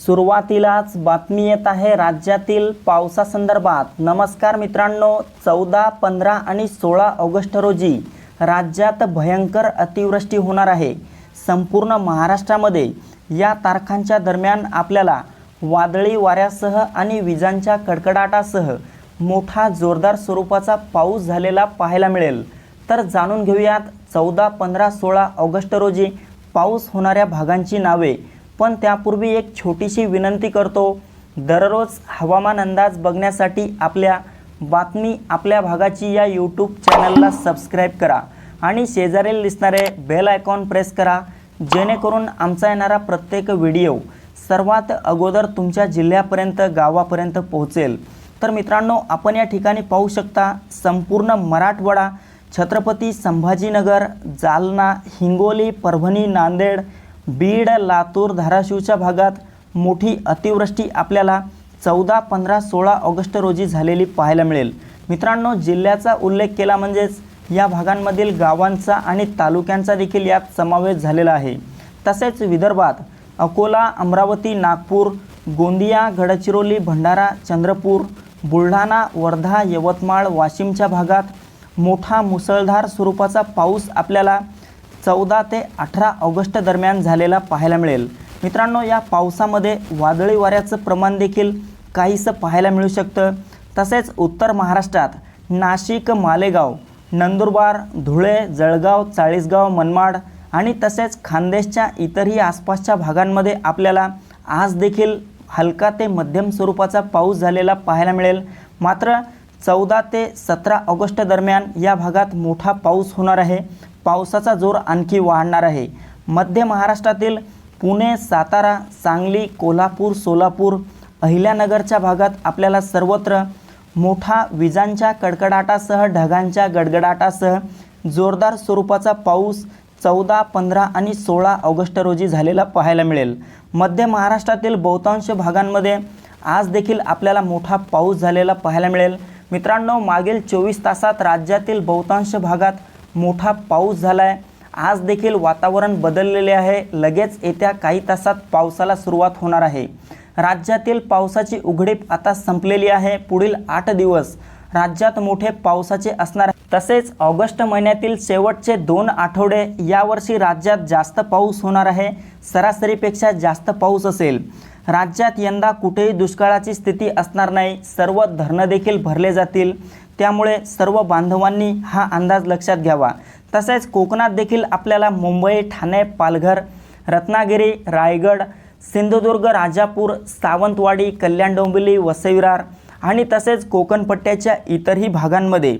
सुरुवातीलाच बातमी येत आहे राज्यातील पावसासंदर्भात. नमस्कार मित्रांनो चौदा पंधरा आणि सोळा ऑगस्ट रोजी राज्यात भयंकर अतिवृष्टी होणार आहे. संपूर्ण महाराष्ट्रामध्ये या तारखांच्या दरम्यान आपल्याला वादळी वाऱ्यासह आणि विजांच्या कडकडाटासह मोठा जोरदार स्वरूपाचा पाऊस झालेला पाहायला मिळेल. तर जाणून घेऊयात चौदा पंधरा सोळा ऑगस्ट रोजी पाऊस होणाऱ्या भागांची नावे. पण त्यापूर्वी एक छोटीशी विनंती करतो. दररोज हवामान अंदाज बघण्यासाठी आपल्या बातमी आपल्या भागाची या यूट्यूब चॅनलला सबस्क्राईब करा आणि शेजारील दिसणारे बेल आयकॉन प्रेस करा. जेणेकरून आमचा येणारा प्रत्येक व्हिडिओ सर्वात अगोदर तुमच्या जिल्ह्यापर्यंत गावापर्यंत पोहोचेल. तर मित्रांनो आपण या ठिकाणी पाहू शकता संपूर्ण मराठवाडा छत्रपती संभाजीनगर जालना हिंगोली परभणी नांदेड बीड लातूर धाराशिवच्या भागात मोठी अतिवृष्टी आपल्याला चौदा पंधरा सोळा ऑगस्ट रोजी झालेली पाहायला मिळेल. मित्रांनो जिल्ह्याचा उल्लेख केला म्हणजेच या भागांमधील गावांचा आणि तालुक्यांचा देखील यात समावेश झालेला आहे. तसेच विदर्भात अकोला अमरावती नागपूर गोंदिया गडचिरोली भंडारा चंद्रपूर बुलढाणा वर्धा यवतमाळ वाशिमच्या भागात मोठा मुसळधार स्वरूपाचा पाऊस आपल्याला चौदा ते अठरा ऑगस्ट दरम्यान झालेला पाहायला मिळेल. मित्रांनो या पावसामध्ये वादळी वाऱ्याचं प्रमाण देखील काहीसं पाहायला मिळू शकतं. तसेच उत्तर महाराष्ट्रात नाशिक मालेगाव नंदुरबार धुळे जळगाव चाळीसगाव मनमाड आणि तसेच खानदेशच्या इतरही आसपासच्या भागांमध्ये आपल्याला आज देखील हलका ते मध्यम स्वरूपाचा पाऊस झालेला पाहायला मिळेल. मात्र चौदा ते सतरा ऑगस्ट दरम्यान या भागात मोठा पाऊस होणार आहे. पावसाचा जोर आणखी वाढणार आहे. मध्य महाराष्ट्रातील पुणे सातारा सांगली कोल्हापूर सोलापूर अहिल्यानगरच्या भागात आपल्याला सर्वत्र मोठा विजांच्या कडकडाटासह ढगांच्या गडगडाटासह जोरदार स्वरूपाचा पाऊस चौदा पंधरा आणि सोळा ऑगस्ट रोजी झालेला पाहायला मिळेल. मध्य महाराष्ट्रातील बहुतांश भागांमध्ये आज देखील आपल्याला मोठा पाऊस झालेला पाहायला मिळेल. मित्रांनो मागील चोवीस तासात राज्यातील बहुतांश भागात मोठा पाऊस झाला आहे आज देखील वातावरण बदललेले आहे. लगेच येत्या काही तासात पावसाला सुरुवात होणार आहे. राज्यातील पावसाची उघडीप आता संपलेली आहे. पुढील आठ दिवस राज्यात मोठे पावसाचे असणार तसेच ऑगस्ट महिन्यातील शेवटचे दोन आठवडे यावर्षी राज्यात जास्त पाऊस होणार आहे. सरासरीपेक्षा जास्त पाऊस असेल. राज्यात यंदा कुठेही दुष्काळाची स्थिती असणार नाही. सर्व धरणं देखील भरले जातील. त्यामुळे सर्व बांधवांनी हा अंदाज लक्षात घ्यावा. तसेच कोकणात देखील आपल्याला मुंबई ठाणे पालघर रत्नागिरी रायगड सिंधुदुर्ग राजापूर सावंतवाडी कल्याण डोंबिवली वसईविरार आणि तसेच कोकणपट्ट्याच्या इतरही भागांमध्ये.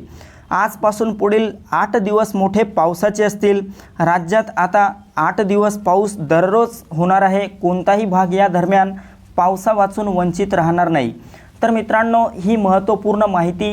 आजपासून पुढील आठ दिवस मोठे पावसाचे असतील. राज्यात आता आठ दिवस पाऊस दररोज होणार आहे. कोणताही भाग या दरम्यान पावसावाचून वंचित राहणार नाही. तर मित्रांनो ही महत्त्वपूर्ण माहिती